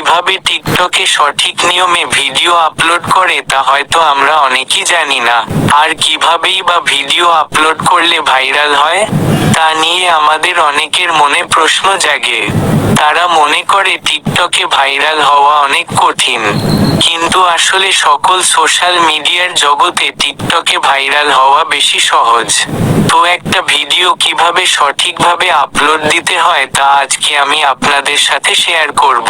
কীভাবে টিকটকে সঠিক নিয়মে ভিডিও আপলোড করে তা হয়তো আমরা অনেকেই জানি না। আর কিভাবেই বা ভিডিও আপলোড করলে ভাইরাল হয়, তা নিয়ে আমাদের অনেকের মনে প্রশ্ন জাগে। তারা মনে করে টিকটকে ভাইরাল হওয়া অনেক কঠিন। কিন্তু আসলে সকল সোশ্যাল মিডিয়ার জগতে টিকটকে ভাইরাল হওয়া বেশি সহজ। তো একটা ভিডিও কীভাবে সঠিকভাবে আপলোড দিতে হয় তা আজকে আমি আপনাদের সাথে শেয়ার করব।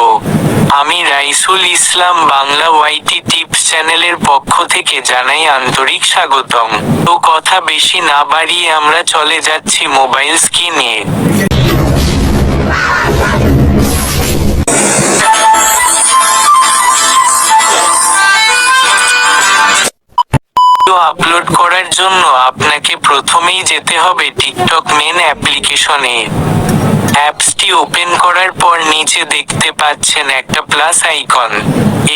আমি রাইসুল ইসলাম বাংলা ওয়াইটি টিপস চ্যানেলের পক্ষ থেকে জানাই আন্তরিক স্বাগতম। তো কথা বেশি না বাড়িয়ে আমরা চলে যাচ্ছি মোবাইল স্ক্রিনে। প্রথমেই যেতে হবে টিকটক মেন অ্যাপ্লিকেশনে অ্যাপসটি ওপেন করার পর নিচে দেখতে পাচ্ছেন একটা প্লাস আইকন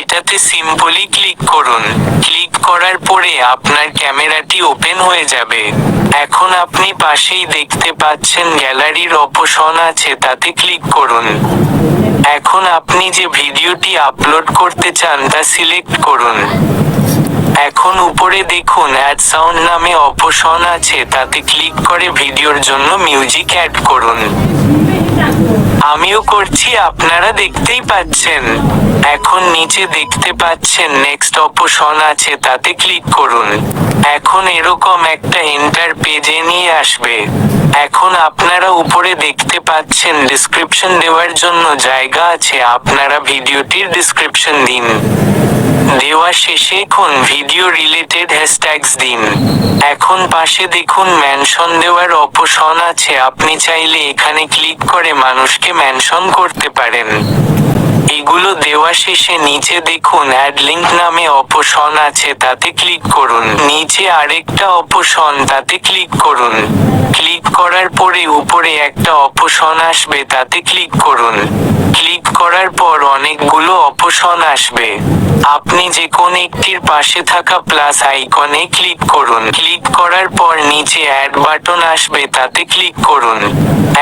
এটাতে সিম্পলি ক্লিক করুন। ক্লিক করার পরে আপনার ক্যামেরাটি ওপেন হয়ে যাবে। এখন আপনি পাশেই দেখতে পাচ্ছেন গ্যালারির অপশন আছে, তাতে ক্লিক করুন। এখন আপনি যে ভিডিওটি আপলোড করতে চান, তা সিলেক্ট করুন। এখন উপরে দেখুন অ্যাড সাউন্ড নামে অপশন আছে, তাতে ক্লিক করে ভিডিওর জন্য মিউজিক অ্যাড করুন। আমিও করছি, আপনারা দেখতেই পাচ্ছেন। এখন নিচে দেখতে পাচ্ছেন নেক্সট অপশন আছে, তাতে ক্লিক করুন। এখন এরকম একটা এন্টার পেজে নিয়ে আসবে। এখন আপনারা উপরে দেখতে পাচ্ছেন ডিসক্রিপশন দেওয়ার জন্য জায়গা আছে, আপনারা ভিডিওটির ডিসক্রিপশন দিন। দেওয়া শেষে এখন ভিডিও রিলেটেড হ্যাশট্যাগস দিন। এখন পাশে দেখুন ম্যানশন দেওয়ার অপশন আছে। আপনি চাইলে এখানে ক্লিক করে মানুষকে ম্যানশন করতে পারেন। এগুলো দেওয়া শেষে নিচে দেখুন অ্যাড লিঙ্ক নামে অপশন আছে, তাতে ক্লিক করুন। নিচে আরেকটা অপশন, তাতে ক্লিক করুন। ক্লিক করার পরে উপরে একটা অপশন আসবে, তাতে ক্লিক করুন। ক্লিক করার পর অনেকগুলো অপশন আসবে। আপনি যে কোন একটির পাশে থাকা প্লাস আইকনে ক্লিক করুন। ক্লিক করার পর নিচে অ্যাড বাটন আসবে, তাতে ক্লিক করুন।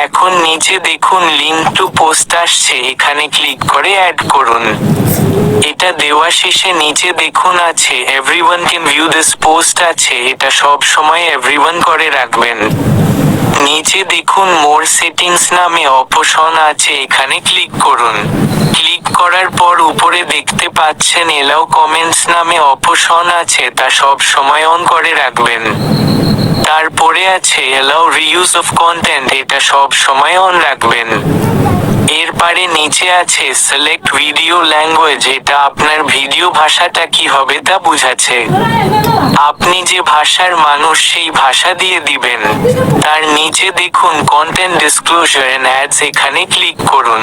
এখন নিচে দেখুন লিংক টু পোস্ট আসছে, এখানে ক্লিক করে অ্যাড করুন। এটা দেওয়া শেষে নিচে দেখুন আছে everyone can view this post আছে। এটা সব সময় এভরিওয়ান করে রাখবেন। নিচে দেখুন মোর সেটিংস নামে অপশন আছে, এখানে ক্লিক করুন। ক্লিক করার পর উপরে দেখতে পাচ্ছেন এলাও কমেন্টস নামে অপশন আছে, তা সব সময় অন করে রাখবেন। তারপরে আছে এলাও রিউজ অফ কন্টেন্ট এটা সব সময় অন রাখবেন। এর পারে নিচে আছে সিলেক্ট ভিডিও ল্যাঙ্গুয়েজ এটা আপনার ভিডিও ভাষাটা কি হবে তা বুঝাচ্ছে। আপনি যে ভাষার মানুষ, সেই ভাষা দিয়ে দিবেন। তার নিচে দেখুন কন্টেন্ট ডিসক্লোজার এন্ড অ্যাডস এখানে ক্লিক করুন।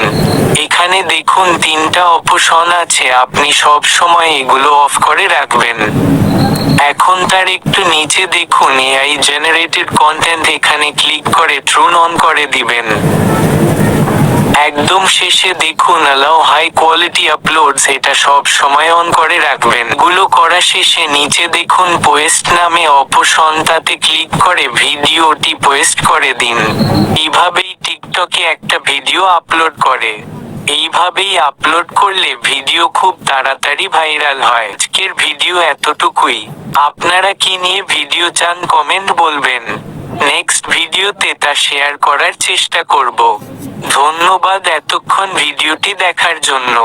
এখানে দেখুন তিনটা অপশন আছে, আপনি সব সময় এগুলো অফ করে রাখবেন। এখন তার একটু নিচে দেখুন এআই জেনারেটেড কন্টেন্ট এখানে ক্লিক করে ট্রুন অন করে দিবেন। একদম শেষে দেখুন অ্যালাউ হাই কোয়ালিটি আপলোডস এটা সব সময় অন করে রাখবেন। গুলো করা শেষে নিচে দেখুন পোয়েস্ট নামে অপশন তাতে ক্লিক করে ভিডিওটি পোয়েস্ট করে দিন। এইভাবেই টিকটকে একটা ভিডিও আপলোড করে। এইভাবেই আপলোড করলে ভিডিও খুব তাড়াতাড়ি ভাইরাল হয়। আজকের ভিডিও এতটুকুই। আপনারা কি নিয়ে ভিডিও চান কমেন্ট বলবেন। নেক্সট ভিডিওতে তা শেয়ার করার চেষ্টা করব। ধন্যবাদ এতক্ষণ ভিডিওটি দেখার জন্য।